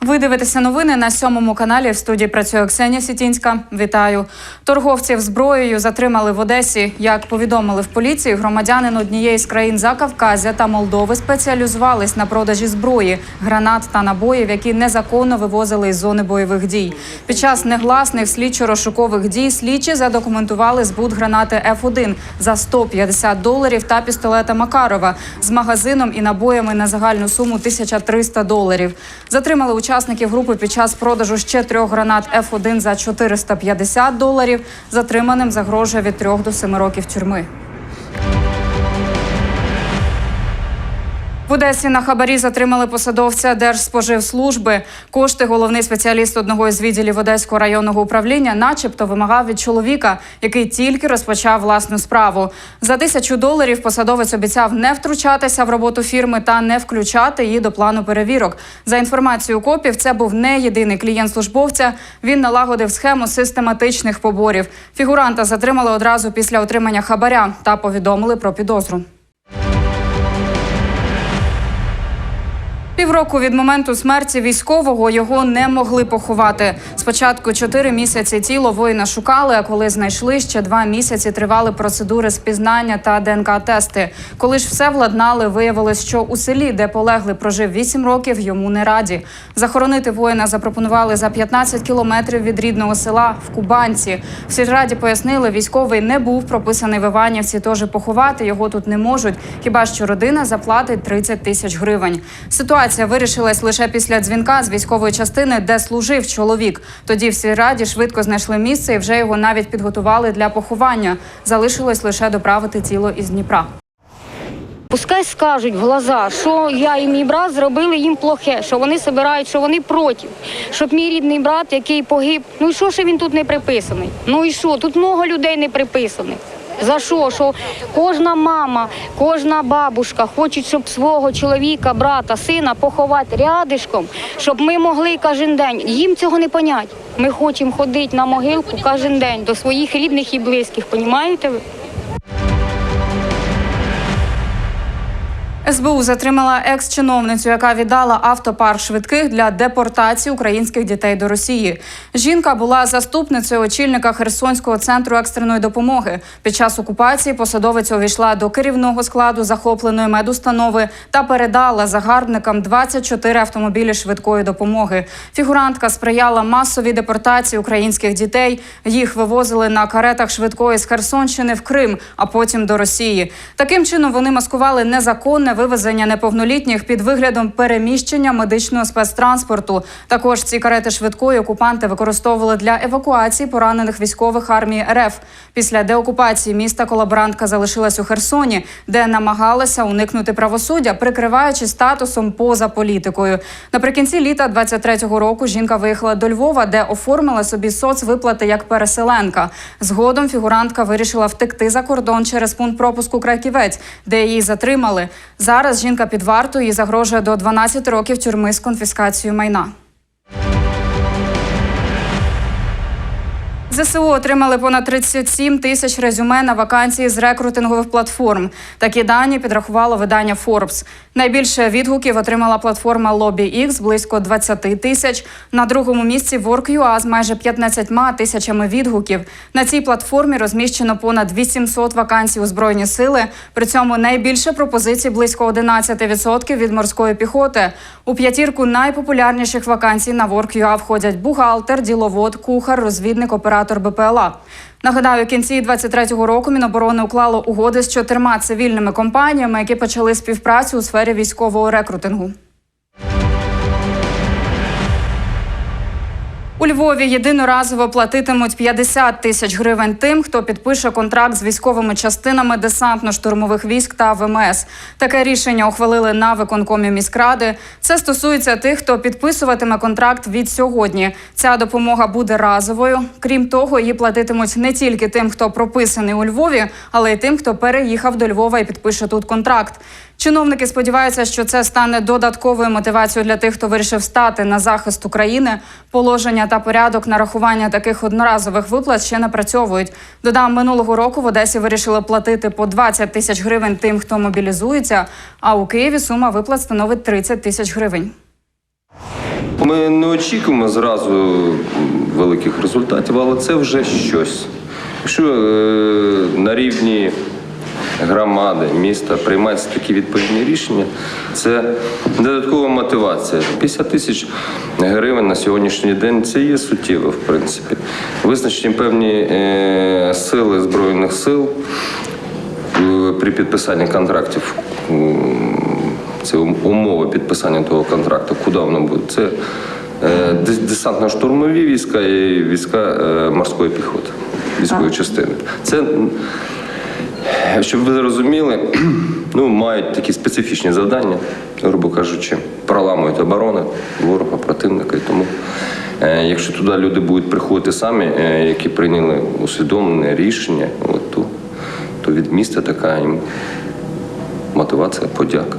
Ви дивитеся новини на сьомому каналі. В студії працює Ксенія Сітінська. Вітаю. Торговців зброєю затримали в Одесі. Як повідомили в поліції, громадянин однієї з країн Закавказя та Молдови спеціалізувались на продажі зброї, гранат та набоїв, які незаконно вивозили із зони бойових дій. Під час негласних слідчо-розшукових дій слідчі задокументували збут гранати F1 за 150 доларів та пістолета Макарова з магазином і набоями на загальну суму 1300 доларів. Затримали учасників групи під час продажу ще трьох гранат F1 за 450 доларів. Затриманим загрожує від 3 до 7 років тюрми. В Одесі на хабарі затримали посадовця Держспоживслужби. Кошти головний спеціаліст одного із відділів Одеського районного управління, начебто, вимагав від чоловіка, який тільки розпочав власну справу. За тисячу доларів посадовець обіцяв не втручатися в роботу фірми та не включати її до плану перевірок. За інформацією копів, це був не єдиний клієнт службовця. Він налагодив схему систематичних поборів. Фігуранта затримали одразу після отримання хабаря та повідомили про підозру. Півроку від моменту смерті військового його не могли поховати. Спочатку чотири місяці тіло воїна шукали, а коли знайшли, ще два місяці тривали процедури спізнання та ДНК-тести. Коли ж все владнали, виявилось, що у селі, де полеглий прожив вісім років, йому не раді. Захоронити воїна запропонували за 15 кілометрів від рідного села в Кубанці. В сільраді пояснили, військовий не був прописаний в Іванівці, тож поховати його тут не можуть. Хіба що родина заплатить 30 тисяч гривень. Ситуація вирішилась лише після дзвінка з військової частини, де служив чоловік. Тоді в сільраді швидко знайшли місце і вже його навіть підготували для поховання. Залишилось лише доправити тіло із Дніпра. Пускай скажуть в глаза, що я і мій брат зробили їм плохе, що вони собирають, що вони проти. Щоб мій рідний брат, який погиб, ну і що, що він тут не приписаний? Ну і що? Тут много людей не приписаних. За що? Що кожна мама, кожна бабушка хоче, щоб свого чоловіка, брата, сина поховати рядишком, щоб ми могли кожен день. Їм цього не понять. Ми хочемо ходити на могилку кожен день до своїх рідних і близьких. Понімаєте ви? СБУ затримала екс-чиновницю, яка віддала автопарк швидких для депортації українських дітей до Росії. Жінка була заступницею очільника Херсонського центру екстреної допомоги. Під час окупації посадовиця увійшла до керівного складу захопленої медустанови та передала загарбникам 24 автомобілі швидкої допомоги. Фігурантка сприяла масовій депортації українських дітей. Їх вивозили на каретах швидкої з Херсонщини в Крим, а потім до Росії. Таким чином вони маскували незаконне вивезення неповнолітніх під виглядом переміщення медичного спецтранспорту. Також ці карети швидкої окупанти використовували для евакуації поранених військових армії РФ. Після деокупації міста колаборантка залишилась у Херсоні, де намагалася уникнути правосуддя, прикриваючись статусом поза політикою. Наприкінці літа 23-го року жінка виїхала до Львова, де оформила собі соцвиплати як переселенка. Згодом фігурантка вирішила втекти за кордон через пункт пропуску Краківець, де її затримали. Зараз жінка під вартою і загрожує до 12 років тюрми з конфіскацією майна. ЗСУ отримали понад 37 тисяч резюме на вакансії з рекрутингових платформ. Такі дані підрахувало видання Forbes. Найбільше відгуків отримала платформа LobbyX – близько 20 тисяч. На другому місці Work.ua з майже 15 тисячами відгуків. На цій платформі розміщено понад 800 вакансій у збройні сили. При цьому найбільше пропозицій близько 11% від морської піхоти. У п'ятірку найпопулярніших вакансій на Work.ua входять бухгалтер, діловод, кухар, розвідник, оператор БПЛА. Нагадаю, кінці 23-го року Міноборони уклало угоди з чотирма цивільними компаніями, які почали співпрацю у сфері військового рекрутингу. У Львові єдиноразово платитимуть 50 тисяч гривень тим, хто підпише контракт з військовими частинами десантно-штурмових військ та ВМС. Таке рішення ухвалили на виконкомі міськради. Це стосується тих, хто підписуватиме контракт від сьогодні. Ця допомога буде разовою. Крім того, її платитимуть не тільки тим, хто прописаний у Львові, але й тим, хто переїхав до Львова і підпише тут контракт. Чиновники сподіваються, що це стане додатковою мотивацією для тих, хто вирішив стати на захист України. Положення та порядок нарахування таких одноразових виплат ще напрацьовують. Додам минулого року в Одесі вирішили платити по 20 тисяч гривень тим, хто мобілізується. А у Києві сума виплат становить 30 тисяч гривень. Ми не очікуємо зразу великих результатів, але це вже щось. Якщо е, на рівні громади, міста приймаються такі відповідні рішення, це додаткова мотивація. 50 тисяч гривень на сьогоднішній день це є суттєво, в принципі. Визначені певні е, сили Збройних сил е, при підписанні контрактів. Це ум- умови підписання того контракту. Куди воно буде? Це е, десантно-штурмові війська і війська морської піхоти, військової частини. Це щоб ви зрозуміли, ну, мають такі специфічні завдання, грубо кажучи, проламують оборони ворога, противника. І тому, е, якщо туди люди будуть приходити самі, е, які прийняли усвідомлене рішення, от, то, то від міста така їм мотивація, подяка.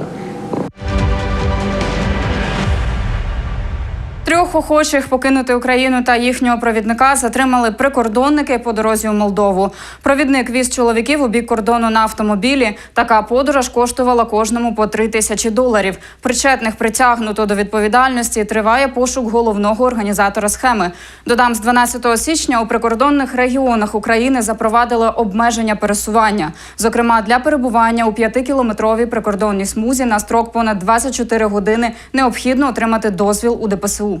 Трьох охочих покинути Україну та їхнього провідника затримали прикордонники по дорозі у Молдову. Провідник віз чоловіків у бік кордону на автомобілі. Така подорож коштувала кожному по три тисячі доларів. Причетних притягнуто до відповідальності. Триває пошук головного організатора схеми. Додам, з 12 січня у прикордонних регіонах України запровадили обмеження пересування, зокрема для перебування у 5-кілометровій прикордонній смузі на строк понад 24 години необхідно отримати дозвіл у ДПСУ.